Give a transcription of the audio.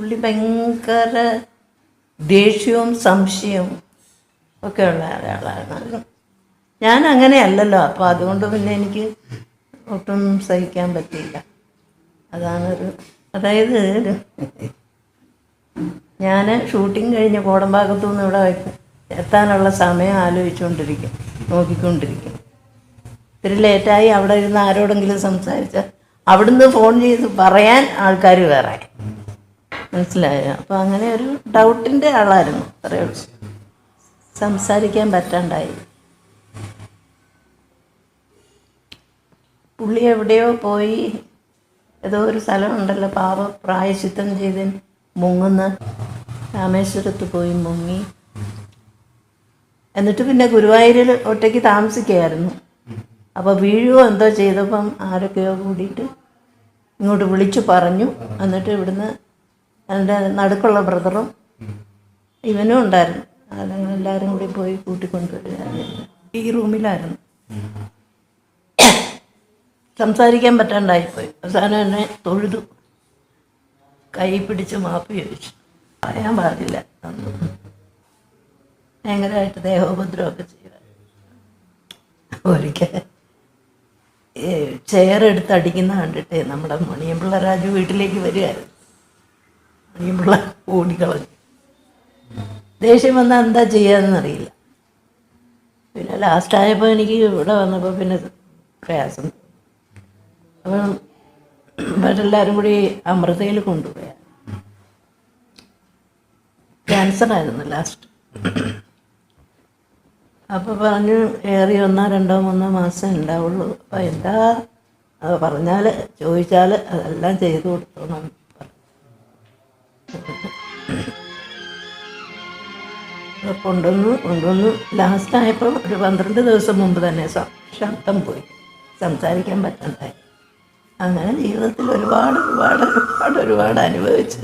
പുള്ളി ഭയങ്കര ദേഷ്യവും സംശയവും ഒക്കെ ഉള്ള ഒരാളാണ് ഞാൻ അങ്ങനെയല്ലല്ലോ അപ്പോൾ അതുകൊണ്ട് പിന്നെ എനിക്ക് ഒട്ടും സഹിക്കാൻ പറ്റിയില്ല. അതാണൊരു അതായത് ഞാൻ ഷൂട്ടിംഗ് കഴിഞ്ഞ് കോടമ്പാകത്തു നിന്ന് ഇവിടെ എത്താനുള്ള സമയം ആലോചിച്ചുകൊണ്ടിരിക്കും നോക്കിക്കൊണ്ടിരിക്കും. ഇത്തിരി ലേറ്റായി അവിടെ ഇരുന്ന് ആരോടെങ്കിലും സംസാരിച്ചാൽ അവിടുന്ന് ഫോൺ ചെയ്ത് പറയാൻ ആൾക്കാർ വേറെ. മനസ്സിലായോ? അപ്പോൾ അങ്ങനെ ഒരു ഡൗട്ടിന്റെ ആളായിരുന്നു അത്രയേ ഉള്ളൂ. സംസാരിക്കാൻ പറ്റാണ്ടായി. പുള്ളി എവിടെയോ പോയി ഏതോ ഒരു സ്ഥലമുണ്ടല്ലോ പാവ പ്രായശിത്തം ചെയ്ത് മുങ്ങുന്ന രാമേശ്വരത്ത് പോയി മുങ്ങി. എന്നിട്ട് പിന്നെ ഗുരുവായൂരിൽ ഒറ്റയ്ക്ക് താമസിക്കുകയായിരുന്നു. അപ്പോൾ വീഴുവോ എന്തോ ചെയ്തപ്പം ആരൊക്കെയോ കൂടിയിട്ട് ഇങ്ങോട്ട് വിളിച്ചു പറഞ്ഞു. എന്നിട്ട് ഇവിടുന്ന് എന്റെ നടുക്കുള്ള ബ്രദറും ഇവനും ഉണ്ടായിരുന്നു. അതങ്ങൾ എല്ലാവരും കൂടി പോയി കൂട്ടിക്കൊണ്ടുവരികയായിരുന്നു. ഈ റൂമിലായിരുന്നു. സംസാരിക്കാൻ പറ്റാണ്ടായിപ്പോയി. അവസാനം എന്നെ തൊഴുതു. കൈ പിടിച്ച് മാപ്പ് ചോദിച്ചു. പറയാൻ പാടില്ല. ഭയങ്കരമായിട്ട് ദേഹോപദ്രവമൊക്കെ ചെയ്ത ഒരിക്കൽ ചെയർ എടുത്ത് അടിക്കുന്ന കണ്ടിട്ട് നമ്മുടെ മണിയമ്പിള്ള രാജു വീട്ടിലേക്ക് വരികയായിരുന്നു. മണിയമ്പിള്ള ഓടിക്കളഞ്ഞു ദേഷ്യം വന്നാൽ എന്താ ചെയ്യാന്നറിയില്ല പിന്നെ ലാസ്റ്റ് ആയപ്പോൾ എനിക്ക് ഇവിടെ വന്നപ്പോൾ പിന്നെ പ്രയാസം. അപ്പം മറ്റെല്ലാവരും കൂടി അമൃതയിൽ കൊണ്ടുപോയ. ക്യാൻസർ ആയിരുന്നു ലാസ്റ്റ് അപ്പോൾ പറഞ്ഞു ഏറി ഒന്നോ രണ്ടോ മൂന്നോ മാസം ഉണ്ടാവുള്ളൂ. അപ്പോൾ എന്താ? പറഞ്ഞാൽ ചോദിച്ചാൽ അതെല്ലാം ചെയ്തു കൊടുത്തോണം കൊണ്ടുവന്നു കൊണ്ടുവന്നു. ലാസ്റ്റ് ആയപ്പോൾ ഒരു പന്ത്രണ്ട് ദിവസം മുമ്പ് തന്നെ ശബ്ദം പോയി. സംസാരിക്കാൻ പറ്റണ്ടായി. അങ്ങനെ ജീവിതത്തിൽ ഒരുപാട് ഒരുപാട് ഒരുപാട് ഒരുപാട് അനുഭവിച്ചു.